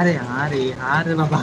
अरे हा रे हा रे बाबा।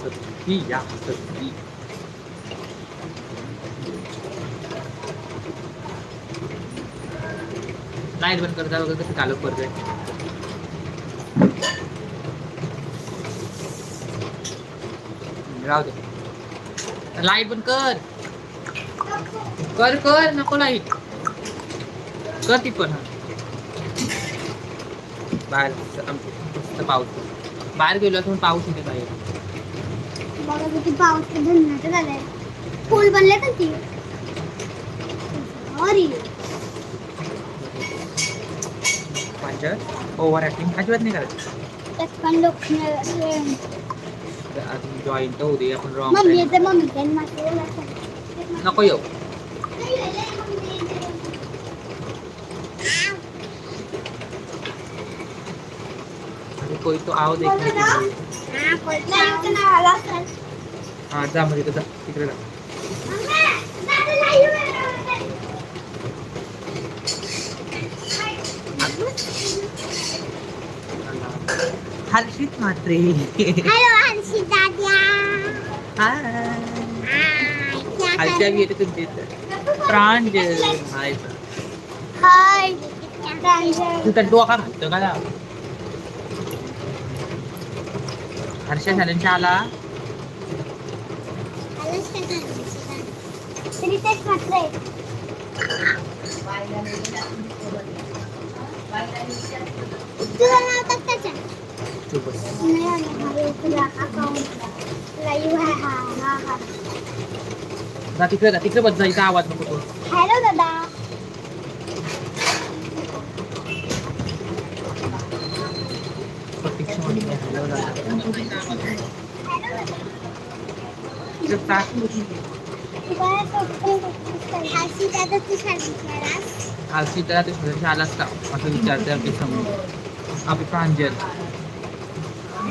सत्ती या सत्ती लाईट बंद करता वगैरे कसं करतोय राहू दे. लाइट बंद कर. कर कर. नको लाइट. कर ती पण. बाहेर मस्त पाऊस. बाहेर गेलो असं पाऊस येते बाहेर. किती पाऊस धन्नाचं झालंय. पूल बनले का ती? सॉरी माझ्या ओव्हर ऍक्टिंग अजिबात नाही करायचं पण लोक I ating joint daw, di ako wrong Ma'am, friend. later, ma'am, then masulat. Nako yo. Sabi ko ito out eh. Ah, na. Ah, dito. Dito. Mama, प्रांजल हाय हाय तू तर डोका घालतो का हर्षा चॅलेंज आला रितेश म्हात्रे तुझं नाव टाक त्याच्यात चुप बस. नाही आलं हा तुला अकाउंट लाईव्ह आहे हा हा हा जा तिकडे जा तिकडे बस जा इथं आवाज नको तो हॅलो दादा प्रतीक्षा मध्ये hello दादा. इकडे टाक. तू काय करतोय हर्षी दादा तू सांगितलं हर्षित त्याला ते सदस्य आलाच का असं विचारते आपली समोर आपली प्रांजल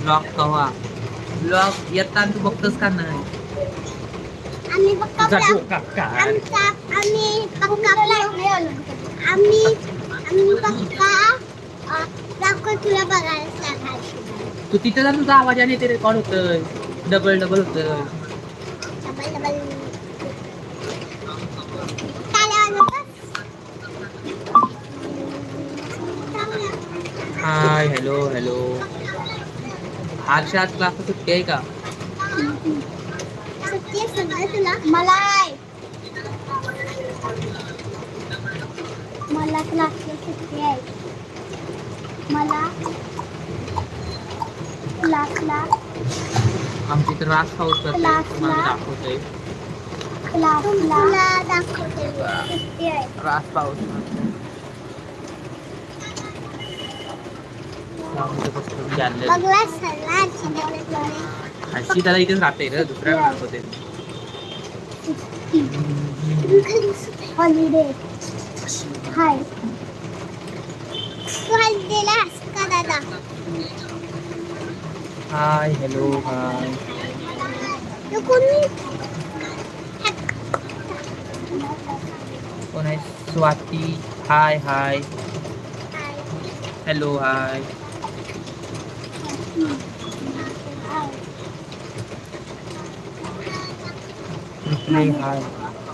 ब्लॉक कवा ब्लॉक येताना तू बघतोस का नाही आम्ही पक्का तुझा ब्लॉग डोका काय आमचा आम्ही पक्का ब्लॉग आम्ही आम्ही पक्का अ, ब्लॉग तुला बघायला सांगाल तू तिथे जा तुझा आवाज आणि ते रेकॉर्ड होतोय डबल डबल होतोय डबल डबल टाळ्या वाजवतात? हाय हॅलो हॅलो आज क्लास सुट्टी आहे का? मला मला क्लासला सुट्टी आहे. मला क्लासला आमची तर रास पाऊस करते क्लासला- तुम्हाला दाखवतोय. क्लासला दाखवते सुट्टी आहे. रास पाऊस अशी त्याला इथेच राहते रे दुसऱ्या दाखवते हॉलिडे हाय तू हॉलिडेला का दादा? हाय हॅलो हाय कोण? आहे? Swati. Hi hi hello hi reply hi.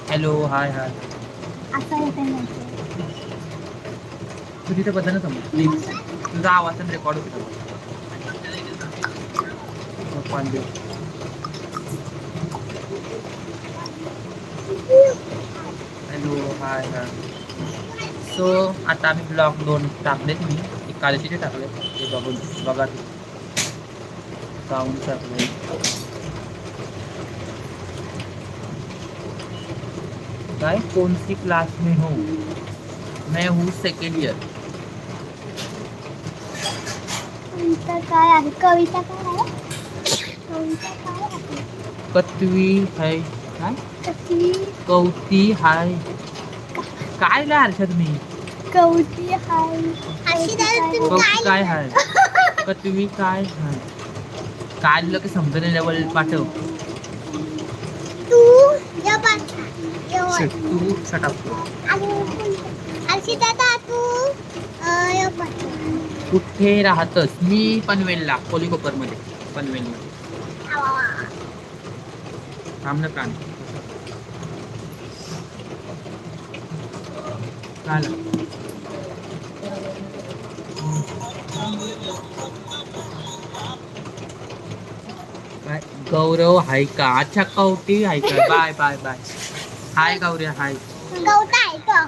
Hello hi hi. असं येतं नाही तू. तिथे बदल ना समज प्लीज़ तुझा आवाज़ रेकॉर्ड होतो दिवस हॅलो हाय हाय. सो आता आम्ही ब्लॉग दोन टाकलेत मी. एक टाकले ते बघून बघा काऊन टाकले काय कौन सी क्लास में हूँ? मैं हूँ सेकेंड इयर कविता है कवती हाय काय ला हर्षद मी? कविता आहे कवती काय हाय कतवी काय हाय काय दिलं की समजा लेवल पाठव. तू तू कुठे राहतस? मी पनवेलला कोलीकोपरमध्ये पनवेल मध्ये थांब ना कान झालं काय गौरव हाय का अच्छा कवटी हाय का bye bye bye hi Gauri हाय गवता आहे का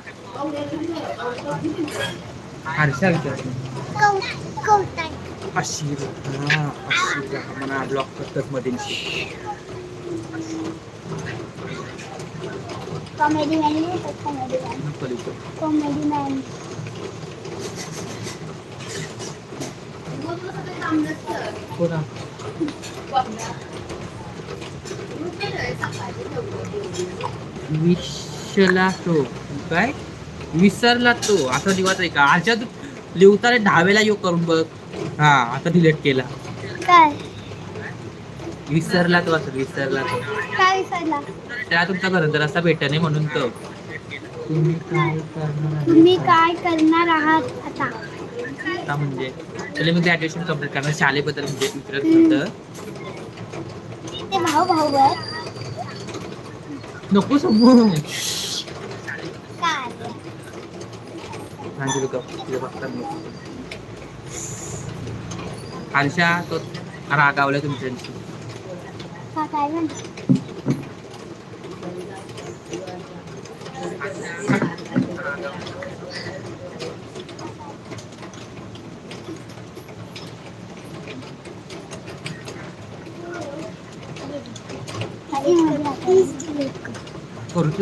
हर्षा विचार गव गवता आहे अशीर हा अशीर मला ब्लॉक करतात मध्ये कॉमेडी मॅन कॉमेडी मॅन नको लिहू. कॉमेडी मॅन कोणा विसरला तो काय? विसरला तो. असं लिहायचं आहे का? आजच्या तू लिहताना दहावेला योग करून बघ. हा आता डिलीट केला. काय? विसरला तो असं विसरला तो. काय विसरला? त्या तुमचा घरात रस्ता भेट नाही म्हणून तो. तुम्ही काय करणार आहे? तुम्ही काय करणार आहात आता? आता म्हणजे? पहिले मी ग्रॅज्युएशन कंप्लीट करणार शाळेबद्दल म्हणजे विचारत होतं ते भाऊ भाऊ आहेत नको समू काय? सांगितलं का तिला बघता. हर्षा तो रागावला तुमच्याशी. का काय म्हणते?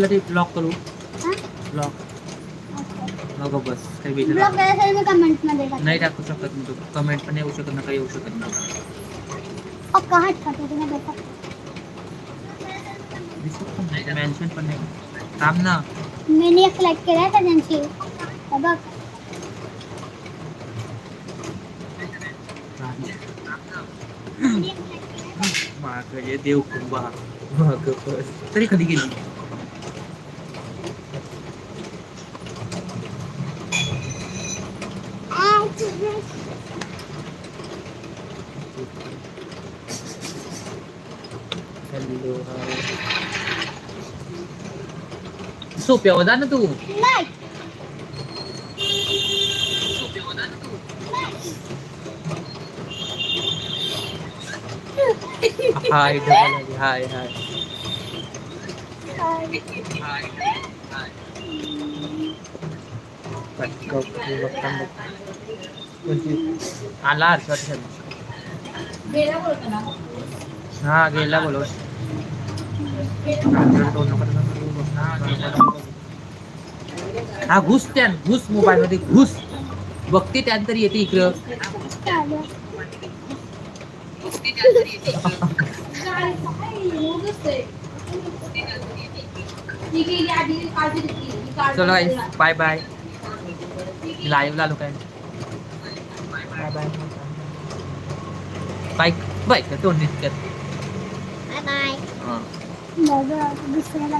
ब्लॉक करू. ब्लॉक नको बस काही वेगळं ब्लॉग करायसाठी मी कमेंट मध्ये. नाही टाकू शकत नाही तू. कमेंट पण येऊ शकत ना काही येऊ शकत नाही पक्का हट का बघा. पण नाही मेन्शन पण नाही. थांब ना. मी एक लाईक केलाय का त्यांची? बघ. मागे देव कुंभा माग बस तरी कधी गेली? luha. Soup ya wala na to. Nice. Soup ya wala na to. Hi, hi, hi. Hi. Hi. Hi. Bắt cọc đi bắt cắm được. À, lát, cho thêm. Ghê lắm rồi, cả nó. À, ghê lắm rồi. हा घुस घुस mobile मध्ये घुस. बघते त्यान येते इकडं. चलो बाय बाय लाईव्ह आलो काय? बाय बाय बाय बाय तोंड बाय बाय माझा दुसऱ्याला